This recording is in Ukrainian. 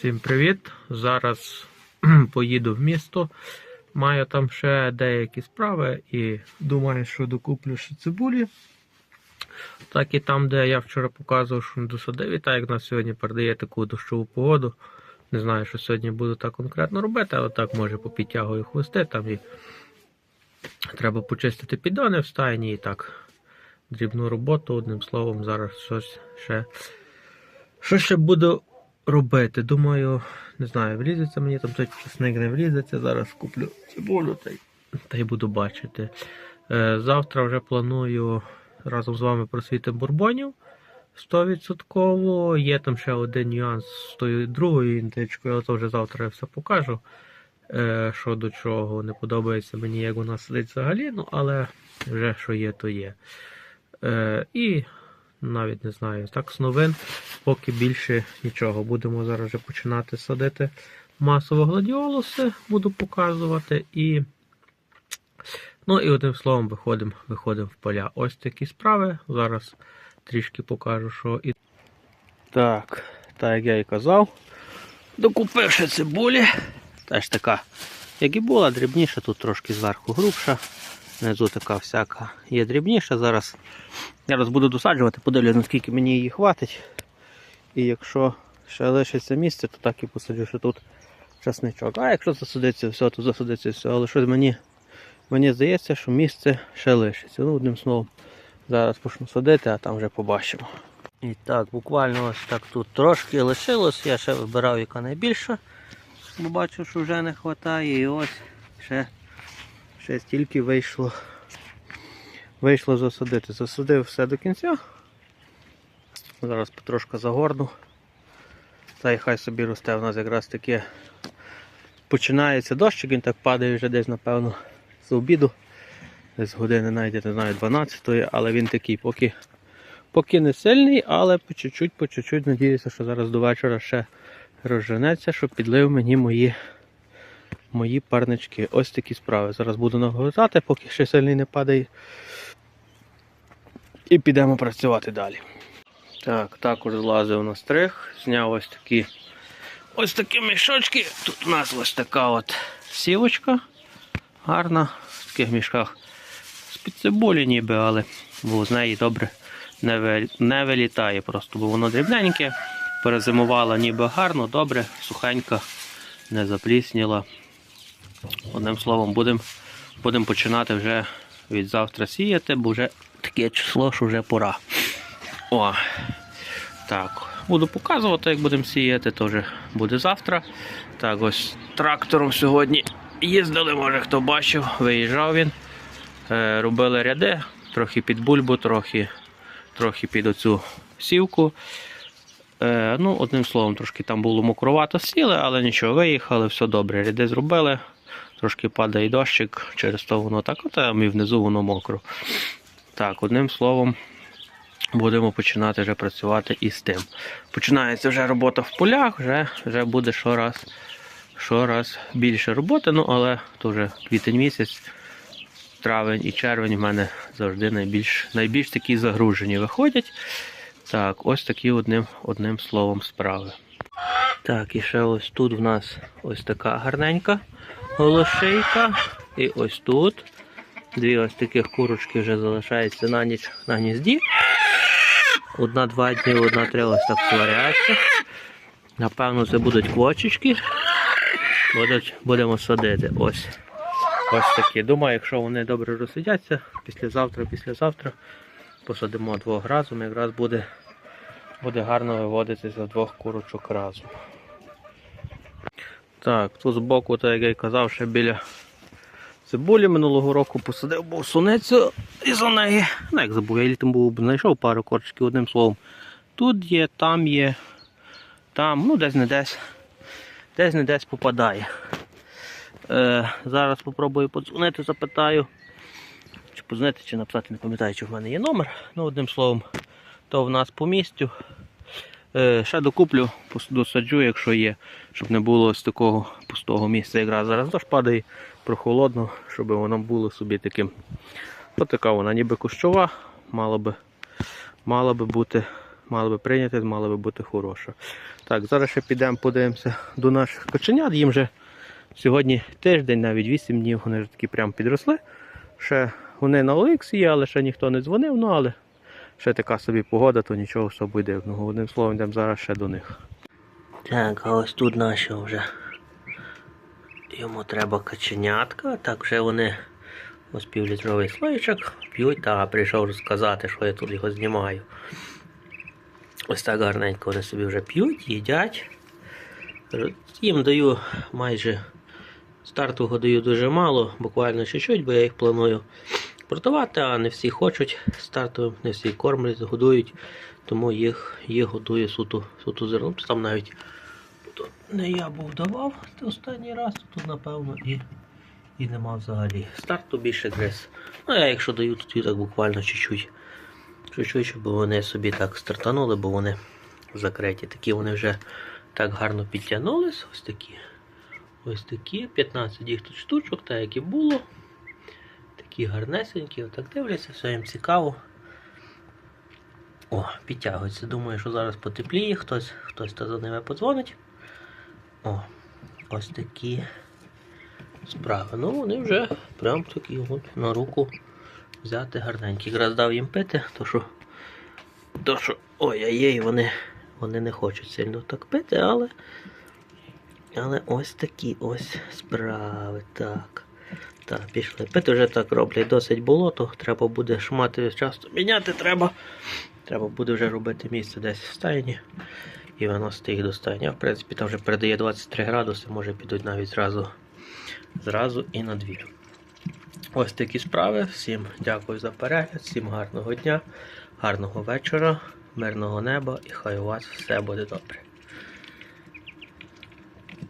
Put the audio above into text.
Всім привіт! Зараз поїду в місто. Маю там ще деякі справи і думаю, що докуплю ще цибулі. Так і там, де я вчора показував, що не досадив, і так як нас сьогодні передає таку дощову погоду. Не знаю, що сьогодні буду так конкретно робити, але так може попідтягую хвости. Там і треба почистити піддони в стайні і так. Дрібну роботу, одним словом, зараз щось ще. Що ще буду робити? Думаю, не знаю, влізеться мені там той часник не влізеться. Зараз куплю цибулю та й, та й буду бачити. Е, завтра вже планую разом з вами просвіти бурбонів 100%. Є там ще один нюанс з тою другою індичкою, але то вже завтра я все покажу. Е, що до чого не подобається мені, як вона сидить взагалі, ну але вже що є, то є. Е, і навіть не знаю, так з новин, поки більше нічого. Будемо зараз вже починати садити масово гладіолуси, буду показувати. І, ну і одним словом, виходимо виходимо в поля. Ось такі справи. Зараз трішки покажу, що і. Так, так як я і казав, докупивши цибулі, теж така, як і була, дрібніша, тут трошки зверху грубша. Внизу така всяка є дрібніша. Зараз Зараз буду досаджувати, подивлюсь, наскільки мені її хватить. І якщо ще лишиться місце, то так і посаджу, що тут часничок. А якщо засадиться все, то засадиться все. Але щось мені мені здається, що місце ще лишиться. Ну, одним словом, зараз почну садити, а там вже побачимо. І так, буквально ось так тут трошки лишилось. Я ще вибирав, яка найбільша, бо бачу, що вже не вистачає. І ось ще, ще стільки вийшло. Вийшло засадити. Засадив все до кінця. Зараз потрошки загорну. Та й хай собі росте. У нас якраз таке починається дощик, він так падає вже десь, напевно, з обіду. Десь години навіть не знаю 12 але він такий, поки поки не сильний, але по чуть-чуть, по чуть-чуть надіюся, що зараз до вечора ще розженеться, щоб підлив мені мої мої парнички. Ось такі справи. Зараз буду нагортати, поки ще сильний не падає. І підемо працювати далі. Так, також злазив на стриг, зняв ось такі ось такі мішочки. Тут у нас ось така от сівочка. Гарна. В таких мішках з-під цибулі ніби, але з неї добре не, ви... не вилітає просто, бо воно дрібненьке. Перезимувала ніби гарно, добре, сухенька, не заплісніла. Одним словом, будемо будем починати вже від завтра сіяти, бо вже таке число, що вже пора. О, так, буду показувати, як будемо сіяти, то вже буде завтра. Так, ось трактором сьогодні їздили, може хто бачив, виїжджав він. Е, робили ряди, трохи під бульбу, трохи, трохи під оцю сівку. Е, ну, Одним словом, трошки там було мокровато сіли, але нічого, виїхали, все добре. Ряди зробили, трошки падає дощик, через то воно так, а там і внизу воно мокро. Так, одним словом, будемо починати вже працювати із тим. Починається вже робота в полях, вже вже буде щораз, щораз більше роботи, ну але то вже квітень місяць, травень і червень в мене завжди найбільш найбільш такі загружені виходять. Так, ось такі одним, одним словом справи. Так, і ще ось тут в нас ось така гарненька голошейка. І ось тут. Дві ось таких курочки вже залишаються на ніч на гнізді. Одна-два дні, одна-три ось так сваряться. Напевно, це будуть квочечки. Будуть, будемо садити. Ось. Ось такі. Думаю, якщо вони добре розсидяться, післязавтра, післязавтра посадимо двох разом, якраз буде, буде гарно виводитися двох курочок разом. Так, тут збоку, так як я й казав, ще біля цибулі минулого року посадив був суницю і за неї. Ну як забув, я літом був знайшов пару корчиків одним словом. Тут є, там є, там, ну десь не десь, десь не десь попадає. Е, Зараз спробую подзвонити, запитаю. Чи подзвонити, чи написати, не пам'ятаю, чи в мене є номер. Ну, одним словом, то в нас по місцю. Е, ще докуплю, досаджу, якщо є, щоб не було ось такого пустого місця. Якраз зараз дощ падає прохолодно, щоб воно було собі таким. Ось така вона ніби кущова, мала би, мала би бути, мала би прийняти, мала би бути хороша. Так, зараз ще підемо подивимося до наших коченят. Їм вже сьогодні тиждень, навіть 8 днів, вони вже такі прям підросли. Ще вони на Олексі є, але ще ніхто не дзвонив, ну але ще така собі погода, то нічого особо дивного. Одним словом, йдемо зараз ще до них. Так, а ось тут наші вже. Йому треба каченятка, так вже вони ось півлітровий слоєчок п'ють, та прийшов розказати, що я тут його знімаю. Ось так гарненько вони собі вже п'ють, їдять. Їм даю майже стартового даю дуже мало, буквально чуть-чуть, бо я їх планую продавати, а не всі хочуть стартовим, не всі кормлять, годують, тому їх, їх годує суто, суто зерном. Там навіть тут не я був давав останній раз, тут напевно і, і нема взагалі. Старту більше гриз. Ну я якщо даю, то так буквально чуть-чуть. Чуть-чуть, щоб вони собі так стартанули, бо вони закриті. Такі вони вже так гарно підтягнулись. Ось такі. Ось такі. 15 їх тут штучок, так як і було. Такі гарнесенькі, отак дивляться, все їм цікаво. О, підтягуються. Думаю, що зараз потепліє, хтось, хтось та за ними подзвонить. О, ось такі справи. Ну, вони вже прям такі от на руку взяти гарненькі. Якраз дав їм пити, то що, то що ой-ой-ой, вони, вони не хочуть сильно так пити, але, але ось такі ось справи. Так. Так, пішли. Пити вже так роблять досить болото. Треба буде шмати часто міняти треба. Треба буде вже робити місце десь в стайні і виносити їх до стайні. В принципі там вже передає 23 градуси, може підуть навіть зразу, зразу і на двір. Ось такі справи. Всім дякую за перегляд, всім гарного дня, гарного вечора, мирного неба і хай у вас все буде добре.